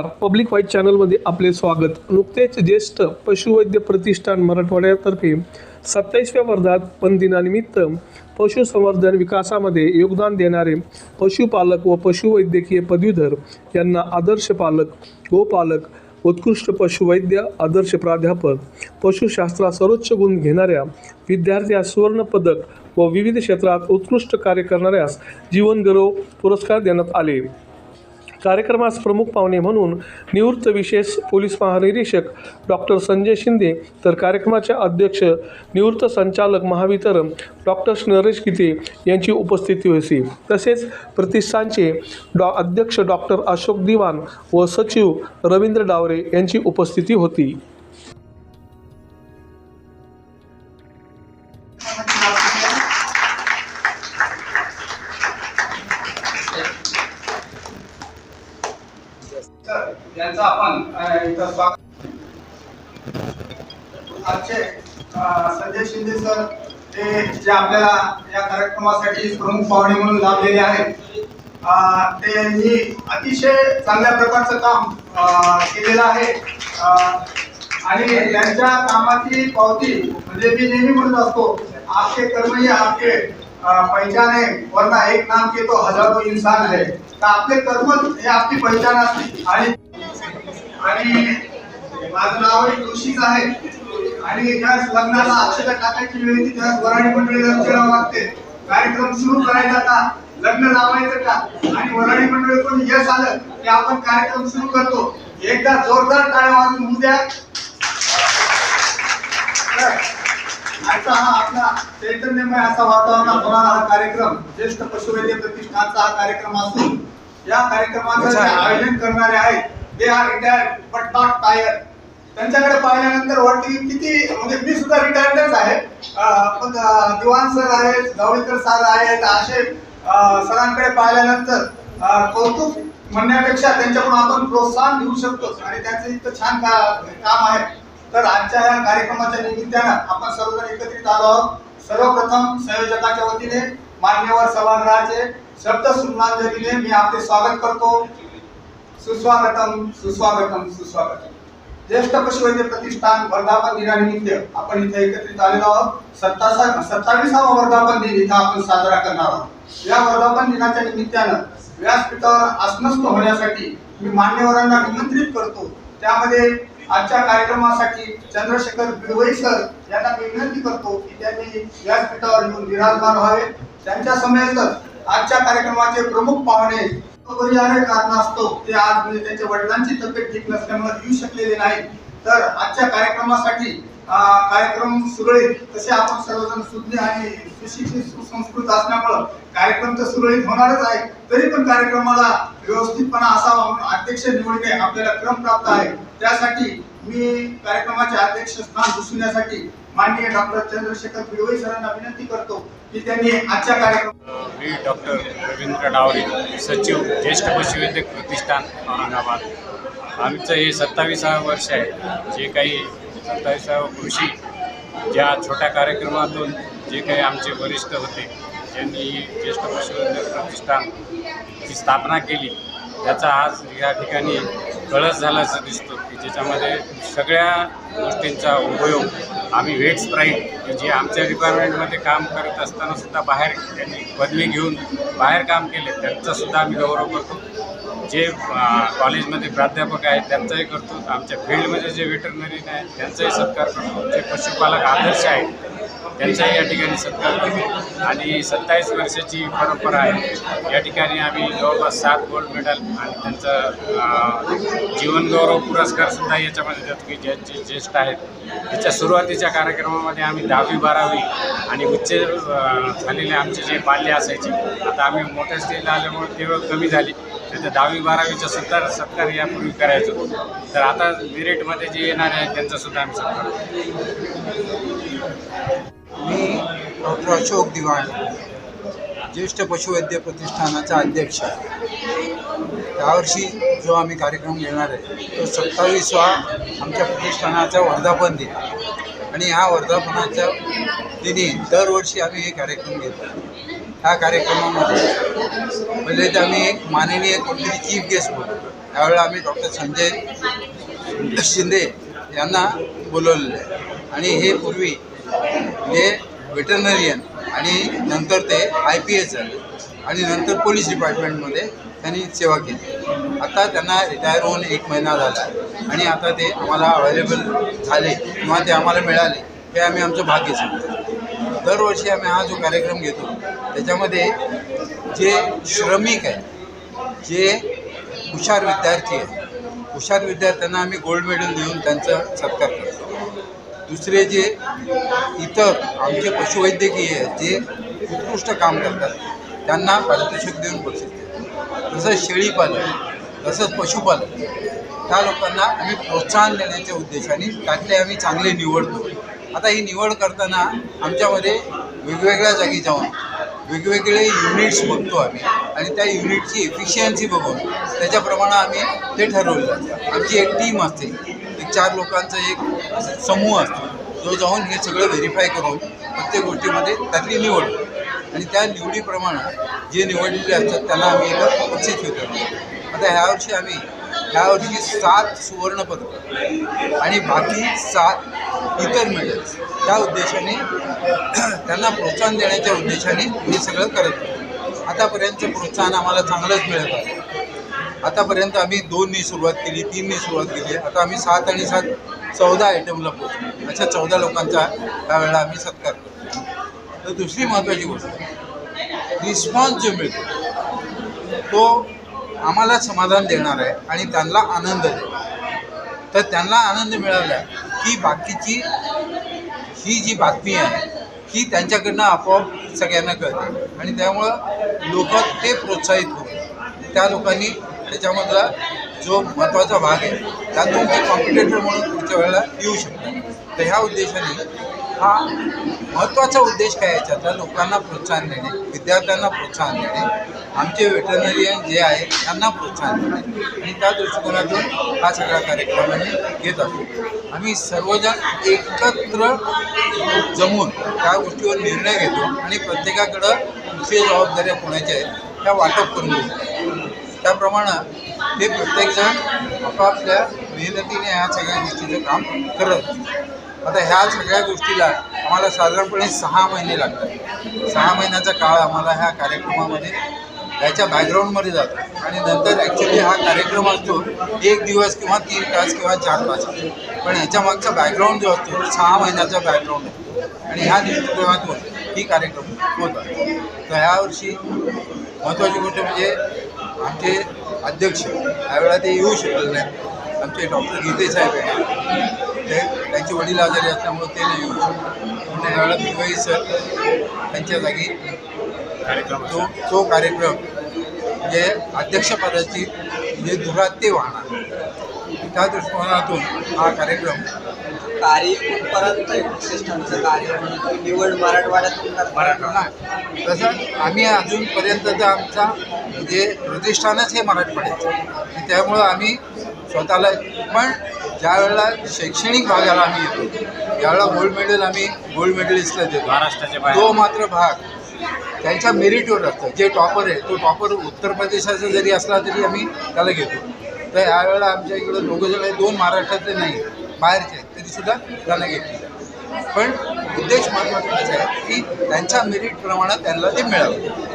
नमस्कार. Public white चॅनलमध्ये आपले स्वागत. नुकतेच ज्येष्ठ पशुवैद्य प्रतिष्ठान मराठवाड्यातर्फे सत्तावीसव्या वर्धात पण दिनानिमित्त पशुसंवर्धन विकासामध्ये योगदान देणारे पशुपालक व पशुवैद्यकीय पदवीधर यांना आदर्श पालक गोपालक उत्कृष्ट पशुवैद्य आदर्श प्राध्यापक पशुशास्त्रात सर्वोच्च गुण घेणाऱ्या विद्यार्थ्यास सुवर्णपदक व विविध क्षेत्रात उत्कृष्ट कार्य करणाऱ्यास जीवनगौरव पुरस्कार देण्यात आले. कार्यक्रमास प्रमुख पाहुणे म्हणून निवृत्त विशेष पोलीस महानिरीक्षक डॉक्टर संजय शिंदे तर कार्यक्रमाचे अध्यक्ष निवृत्त संचालक महावितरण डॉक्टर नरेश गीते यांची उपस्थिती होती. तसेच प्रतिष्ठानचे डॉ अध्यक्ष डॉक्टर अशोक दिवान व सचिव रवींद्र डावरे यांची उपस्थिती होती. तर आपण इथं स्वागत आजचे संजय शिंदे सर ते जे आपल्याला या कार्यक्रमासाठी प्रमुख पाहुणे म्हणून लाभलेले आहेत त्यांनी अतिशय चांगल्या प्रकारचं काम केलेलं आहे. आणि त्यांच्या कामाची पावती म्हणजे मी नेहमी म्हणत असतो आपके कर्म ही आपके अ, पहचान है वरना एक नाम के तो हजारो इन्सान आहे तर आपले कर्म हे आपली पहचान असते. आणि आणि माझं नाव एक जोशीच आहे. आणि ज्यावेळेस लग्नाला अक्षता टाकायची वेळ येते त्यावेळेस वराडी मंडळीला विचारावं लागते. कार्यक्रम सुरू करायचा का? लग्न लावायचं का? आणि वराडी मंडळीकडून यश आलं की आपण कार्यक्रम सुरू करतो. एकदा जोरदार टाळ्या वाजून होऊ द्या. आजचा हा आपला चैतन्यमय असा वातावरणात होणारा हा कार्यक्रम. ज्येष्ठ पशुवैद्य प्रतिष्ठानचा हा कार्यक्रम असून या कार्यक्रमाचं आयोजन करणारे आहेत they are retired but not tired त्यांच्याकडे पाहिल्यानंतर वाटते किती म्हणजे मी सुद्धा रिटायर्डच आहे. पण अं, दिवाण सर आहेत जावळीकर सर आहेत असे सरांकडे पाहिल्यानंतर कौतुक म्हणण्यापेक्षा त्यांच्याकडून आपण प्रोत्साहन घेऊ शकतो आणि त्यांचं इतकं छान का- काम आहे. तर आजच्या या कार्यक्रमाच्या निमित्तानं आपण सर्वजण एकत्रित आलो आहोत. सर्वप्रथम संयोजकाच्या वतीने मान्यवर सभागृहाचे शब्द सुनांजलीने मी आपले स्वागत करतो. सुस्वागतम सुस्वागतम सुस्वागतम. ज्येष्ठ पशुवैद्य प्रतिष्ठान वर्धापन दिनानिमित्त आपण इथे एकत्रित आलेलो आहोत. सत्तासा सत्तावीसावा वर्धापन दिन इथं आपण साजरा करणार आहोत. या वर्धापन दिनाच्या निमित्तानं व्यासपीठावर आसनस्थ होण्यासाठी मी मान्यवरांना निमंत्रित करतो. त्यामध्ये आजच्या कार्यक्रमासाठी चंद्रशेखर बिडवई सर यांना मी विनंती करतो की त्यांनी व्यासपीठावर येऊन विराजमान व्हावे त्यांच्या समेतच आजच्या कार्यक्रमाचे प्रमुख पाहुणे अपरिहार्य कारणास्तव ते आज म्हणजे त्यांच्या वडिलांची तब्येत ठीक नसल्यामुळे येऊ शकलेले नाही. तर आजच्या कार्यक्रमासाठी कार्यक्रम सुरळीत तसे आपण सर्वजण सुज्ञ आणि सुशिक्षित सुसंस्कृत असल्यामुळं कार्यक्रम तर सुरळीत होणारच आहे. तरी पण कार्यक्रमाला व्यवस्थितपणा असावा म्हणून अध्यक्ष निवडणे आपल्याला क्रम प्राप्त आहे. त्यासाठी मी कार्यक्रमाचे अध्यक्षस्थान भूषविण्यासाठी माननीय डॉक्टर चंद्रशेखर बिडवई सरांना विनंती करतो की त्यांनी आजच्या कार्यक्रम मी डॉक्टर रवींद्र डावरे सचिव ज्येष्ठ पशुवैद्यक प्रतिष्ठान औरंगाबाद. आमचं हे सत्तावीसावं वर्ष आहे. जे काही सत्ताविसावं कृषी ज्या छोट्या कार्यक्रमातून जे काही आमचे वरिष्ठ होते ज्यांनी ही ज्येष्ठ पशुवैद्यक प्रतिष्ठानची स्थापना केली त्याचा आज या ठिकाणी कळस झाल्याचं दिसतो. ज्याच्यामध्ये सगळ्या गोष्टींचा उपयोग आम्ही वेट स्प्राईट की जे आमच्या डिपार्टमेंटमध्ये काम करत असताना सुद्धा बाहेर त्यांनी बदली घेऊन बाहेर काम केले त्यांचासुद्धा आम्ही गौरव करतो. जे कॉलेजमध्ये प्राध्यापक आहेत त्यांचाही करतो. आमच्या फील्डमध्ये जे वेटरनरी आहेत त्यांचाही सत्कार करतो. जे पशुपालक आदर्श आहेत त्यांचाही या ठिकाणी सत्कार केले आणि सत्तावीस वर्षाची परंपरा आहे. या ठिकाणी आम्ही जवळपास सात गोल्ड मेडल आणि त्यांचं जीवनगौरव पुरस्कारसुद्धा याच्यामध्ये देतो की ज्यांचे ज्येष्ठ आहेत. त्याच्या सुरुवातीच्या कार्यक्रमामध्ये आम्ही दहावी बारावी आणि उच्च झालेले आमचे जे बाल्य असायचे आता आम्ही मोठ्या स्टेजला आल्यामुळे ते कमी झाली. तर दहावी बारावीचा सुद्धा सत्कार यापूर्वी करायचो. तर आता मेरिटमध्ये जे येणारे आहेत त्यांचासुद्धा आम्ही सत्कार मी डॉक्टर अशोक दिवाण ज्येष्ठ पशुवैद्य प्रतिष्ठानाचा अध्यक्ष. यावर्षी जो आम्ही कार्यक्रम घेणार आहे तो सत्तावीसवा आमच्या प्रतिष्ठानाचा वर्धापन दिन. आणि ह्या वर्धापनाच्या दिनी दरवर्षी आम्ही हे कार्यक्रम घेतो. ह्या कार्यक्रमामध्ये पहिले तर आम्ही एक माननीय कोणतरी चीफ गेस्ट बोलतो. त्यावेळेला आम्ही डॉक्टर संजय शिंदे यांना बोलवलेलं आहे. आणि हे पूर्वी जे वेटरनरियन आणि नंतर ते आय पी एस झाले. आणि नंतर पोलीस डिपार्टमेंटमध्ये त्यांनी सेवा केली. आता त्यांना रिटायर होऊन एक महिना झाला आणि आता ते आम्हाला अवेलेबल झाले किंवा ते आम्हाला मिळाले हे आम्ही आमचं भाग्य सांगतो. दरवर्षी आम्ही हा जो कार्यक्रम घेतो त्याच्यामध्ये जे श्रमिक आहे जे हुशार विद्यार्थी आहे हुशार विद्यार्थ्यांना आम्ही गोल्ड मेडल देऊन त्यांचा सत्कार करतो. दुसरे जे इतर आमचे पशुवैद्यकीय जे उत्कृष्ट काम करतात त्यांना पारितोषिक देऊन बक्षीस देतो तसंच शेळीपालन तसंच पशुपालन त्या लोकांना आम्ही प्रोत्साहन देण्याच्या उद्देशाने त्यातले आम्ही चांगले निवडतो आता ही निवड करताना आमच्यामध्ये वेगवेगळ्या जागी जाऊन वेगवेगळे युनिट्स बघतो आम्ही आणि त्या युनिटची एफिशियन्सी बघून त्याच्याप्रमाणे आम्ही ते ठरवलं जातं. आमची एक टीम असते एक चार लोकांचा एक समूह असतो. जो जाऊन हे सगळं व्हेरीफाय करून प्रत्येक गोष्टीमध्ये त्यातली निवड. आणि त्या निवडीप्रमाणे जे निवडलेले असतात त्यांना आम्ही एका बक्षीस ठेवतो. आता ह्यावर्षी आम्ही ह्यावर्षी सात सुवर्णपदक आणि बाकी सात इतर मेडल्स त्या उद्देशाने त्यांना प्रोत्साहन देण्याच्या उद्देशाने हे सगळं करत आतापर्यंतचं प्रोत्साहन आम्हाला चांगलंच मिळत आहे. आतापर्यंत आम्ही दोननी सुरुवात केली तीननी सुरुवात केली आता आम्ही सात आणि सात चौदा आयटमला पोहोचलो. अशा चौदा लोकांचा त्यावेळेला आम्ही सत्कार करतो तर दुसरी महत्त्वाची गोष्ट रिस्पॉन्स जो मिळतो तो आम्हाला समाधान देणार आहे आणि त्यांना आनंद देणार तर त्यांना आनंद मिळाला की बाकीची ही जी बातमी आहे ही त्यांच्याकडनं आपोआप सगळ्यांना कळते. आणि त्यामुळं लोक ते प्रोत्साहित होऊन त्या लोकांनी त्याच्यामधला जो महत्त्वाचा भाग आहे त्यातून ते कॉम्पिटेटर म्हणून पुढच्या वेळेला येऊ शकतात. तर ह्या उद्देशाने हा महत्त्वाचा उद्देश काय याच्यातला? लोकांना प्रोत्साहन देणे विद्यार्थ्यांना प्रोत्साहन देणे आमचे वेटरनरियन जे आहे त्यांना प्रोत्साहन देणे. आणि त्या दृष्टिकोनातून हा सगळा कार्यक्रम आम्ही घेत असतो आम्ही सर्वजण एकत्र जमून त्या गोष्टीवर निर्णय घेतो आणि प्रत्येकाकडं जे जबाबदाऱ्या कोणाच्या आहेत त्या वाटप करून घेतो. त्याप्रमाणे ते प्रत्येकजण आपापल्या मेहनतीने ह्या सगळ्या गोष्टीचं काम करत. आता ह्या सगळ्या गोष्टीला आम्हाला साधारणपणे सहा महिने लागतात. सहा महिन्याचा काळ आम्हाला ह्या कार्यक्रमामध्ये ह्याच्या बॅकग्राऊंडमध्ये जातो. आणि नंतर ॲक्च्युली हा कार्यक्रम असतो एक दिवस किंवा तीन तास किंवा चार तास. पण ह्याच्या मागचा बॅकग्राऊंड जो असतो तो सहा महिन्याचा बॅकग्राऊंड आहे. आणि ह्या दृष्टिकोनातून ही कार्यक्रम होत तर ह्यावर्षी महत्त्वाची गोष्ट म्हणजे आमचे अध्यक्ष यावेळेला ते येऊ शकले नाहीत. आमचे डॉक्टर गीते साहेब आहेत. ते त्यांचे वडील आजारी असल्यामुळे ते नाही येऊ शकले. पण पिवाई सर त्यांच्या जागी कार्यक्रम तो तो कार्यक्रम म्हणजे अध्यक्षपदाची धुरात ते वाहणार त्या दृष्टिकोनातून हा कार्यक्रम कार्य कुठपर्यंत कार्य म्हणून निवड मराठवाड्यातून करता मराठवाडा. तसं आम्ही अजूनपर्यंतचं आमचा म्हणजे प्रतिष्ठानच हे मराठवाड्याचं त्यामुळं आम्ही स्वतःला पण ज्या वेळेला शैक्षणिक भागाला आम्ही येतो त्यावेळेला गोल्ड मेडल आम्ही गोल्ड मेडलिस्टला देतो महाराष्ट्राच्या बाहेर. तो मात्र भाग त्यांच्या मेरिटवर असतं. जे टॉपर आहे तो टॉपर उत्तर प्रदेशाचा जरी असला तरी आम्ही त्याला घेतो. तर यावेळेला आमच्या इकडं दोघं जण दोन महाराष्ट्रातले नाही. बाहेरचे आहेत तरीसुद्धा त्यांना घेतली पण उद्देश महत्त्वाचा आहे की त्यांच्या मेरिटप्रमाणे त्यांना ते मिळावं.